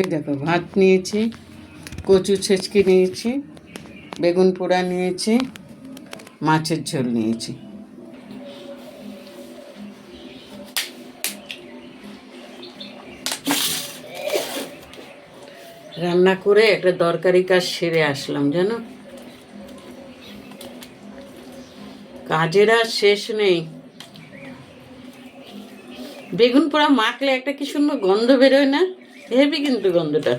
এই দেখো, ভাত নিয়েছি, কচু ছেঁচকি নিয়েছি, বেগুন পোড়া নিয়েছি, মাছের ঝোল নিয়েছি। রান্না করে একটা দরকারি কাজ সেরে আসলাম, জানো? কাজের আর শেষ নেই। বেগুন পোড়া মাখলে একটা কি সুন্দর গন্ধ বেরোয় না? হেভি কিন্তু গন্ধটা।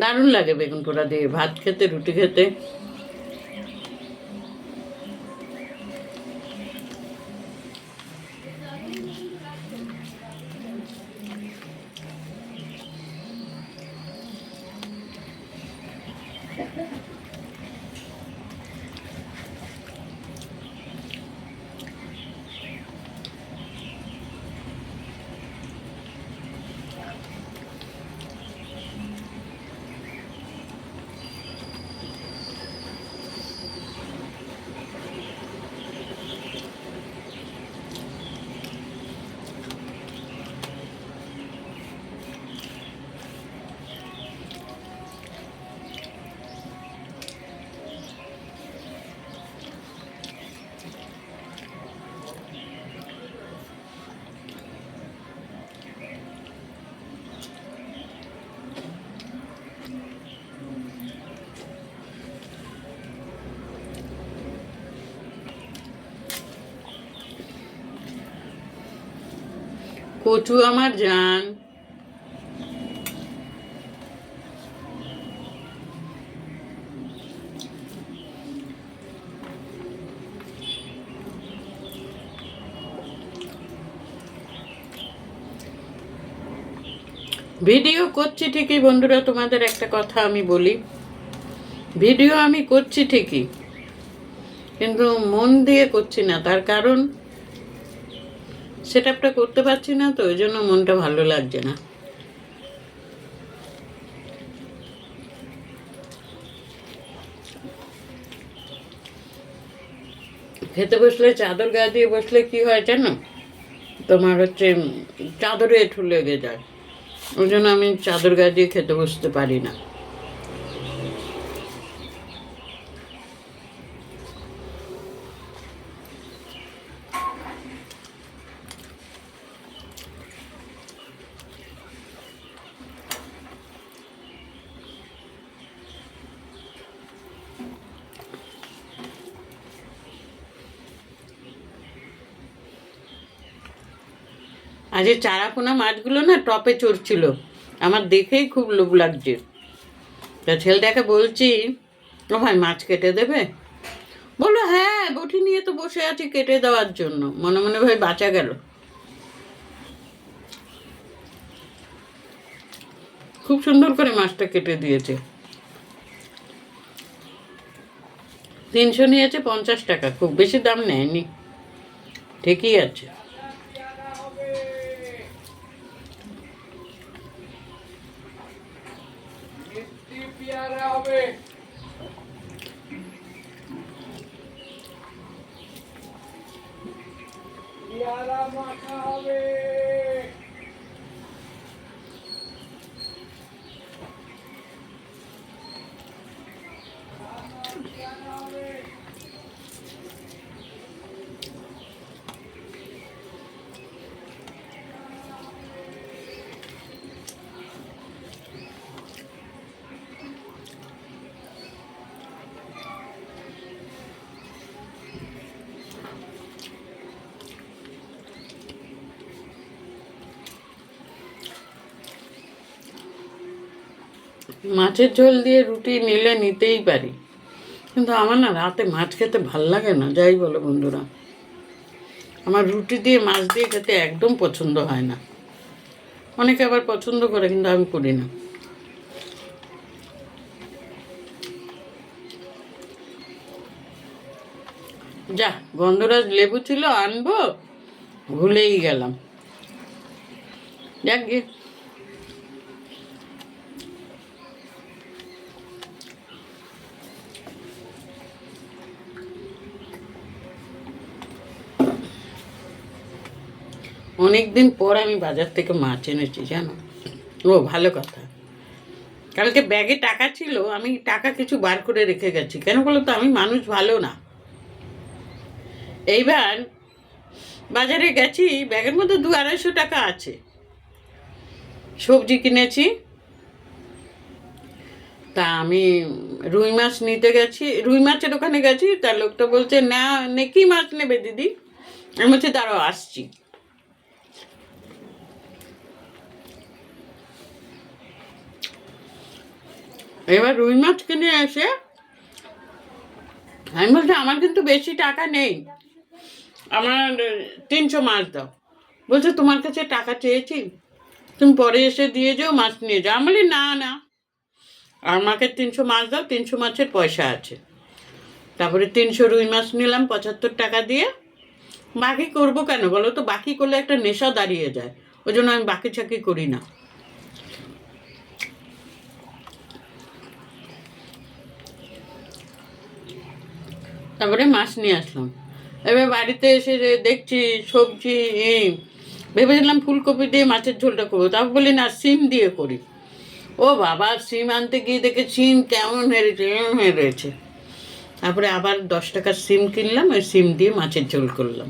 দারুণ লাগে বেগুন পোড়া দিয়ে ভাত খেতে রুটি খেতে। কচু আমার জান। ভিডিও করছি ঠিকই, বন্ধুরা, তোমাদের একটা কথা আমি বলি। ভিডিও আমি করছি ঠিকই, কিন্তু মন দিয়ে করছি না, তার কারণ সেট আপটা করতে পারছি না, তো ওই জন্য মনটা ভালো লাগছে না। খেতে বসলে চাদর গা দিয়ে বসলে কি হয় জানো? তোমার হচ্ছে চাদরে এঠু লেগে যায়। ওই জন্য আমি চাদর গা দিয়ে খেতে বসতে পারি না। আজ এই চারাপোনা মাছগুলো না টপে চড়ছিল, আমার দেখেই খুব লোভ লাগছে। তা ছেলেটাকে বলছি, ও ভাই, মাছ কেটে দেবে? বলল হ্যাঁ বটি নিয়ে তো বসে আছি কেটে দেওয়ার জন্য। মনে মনে ভাই বাঁচা গেল। খুব সুন্দর করে মাছটা কেটে দিয়েছে। তিনশো নিয়েছে পঞ্চাশ টাকা, খুব বেশি দাম নেয়নি। ঠিকই আছে। মিষ্টি হবে। পেয়ারা মাখা হবে। মাছের ঝোল দিয়ে রুটি নিলে নিতেই পারি। কিন্তু আমার না রাতে মাছ খেতে ভালো লাগে না, যাই বলো বন্ধুরা। আমার রুটি দিয়ে, মাছ দিয়ে খেতে একদম পছন্দ হয় না। অনেকে আবার পছন্দ করে, কিন্তু আমি করি না। যা, গন্ধরাজ লেবু ছিল, আনব, ভুলেই গেলাম। যাক গিয়ে অনেক দিন পর আমি বাজার থেকে মাছ এনেছি, জানো? ও, ভালো কথা। কালকে ব্যাগে টাকা ছিল, আমি টাকা কিছু বার করে রেখে গেছি। কেন বলো তো, আমি মানুষ ভালো না। এইবার বাজারে গেছি, ব্যাগের মধ্যে দু আড়াইশো টাকা আছে। সবজি কিনেছি। তা আমি রুই মাছ নিতে গেছি, রুই মাছের ওখানে গেছি, তার লোকটা বলছে, না নে কি মাছ নেবে দিদি? আমি বলছি, দাঁড়াও, আসছি। এবার রুই মাছ কিনে এসে, আমি বলছি, আমার কিন্তু বেশি টাকা নেই। আমার তিনশো মাছ দাও। বলছে, তোমার কাছে টাকা চেয়েছি। তুমি পরে এসে দিয়ে যাও, মাছ নিয়ে যাও। আমি না না। আমাকে তিনশো মাছ দাও, তিনশো মাছের পয়সা আছে। তারপরে তিনশো রুই মাছ নিলাম, পঁচাত্তর টাকা দিয়ে। বাকি করব কেন বলো তো? বাকি করলে একটা নেশা দাঁড়িয়ে যায়। ওই জন্য আমি বাকি চাকি করি না। তারপরে মাছ নিয়ে আসলাম। এবার বাড়িতে এসে দেখছি সবজি ভেবেছিলাম ফুলকপি দিয়ে মাছের ঝোলটা করব তারপর বলি না, সিম দিয়ে করি। ও বাবা, সিম আনতে গিয়ে দেখে সিম কেমন হেরেছে এমন রয়েছে তারপরে আবার দশ টাকার সিম কিনলাম, ওই সিম দিয়ে মাছের ঝোল করলাম।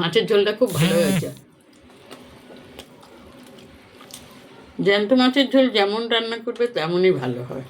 মাছের ঝোলটা খুব ভালো হয়েছে। জ্যান্ত মাছের ঝোল যেমন রান্না করবে তেমনই ভালো হয়।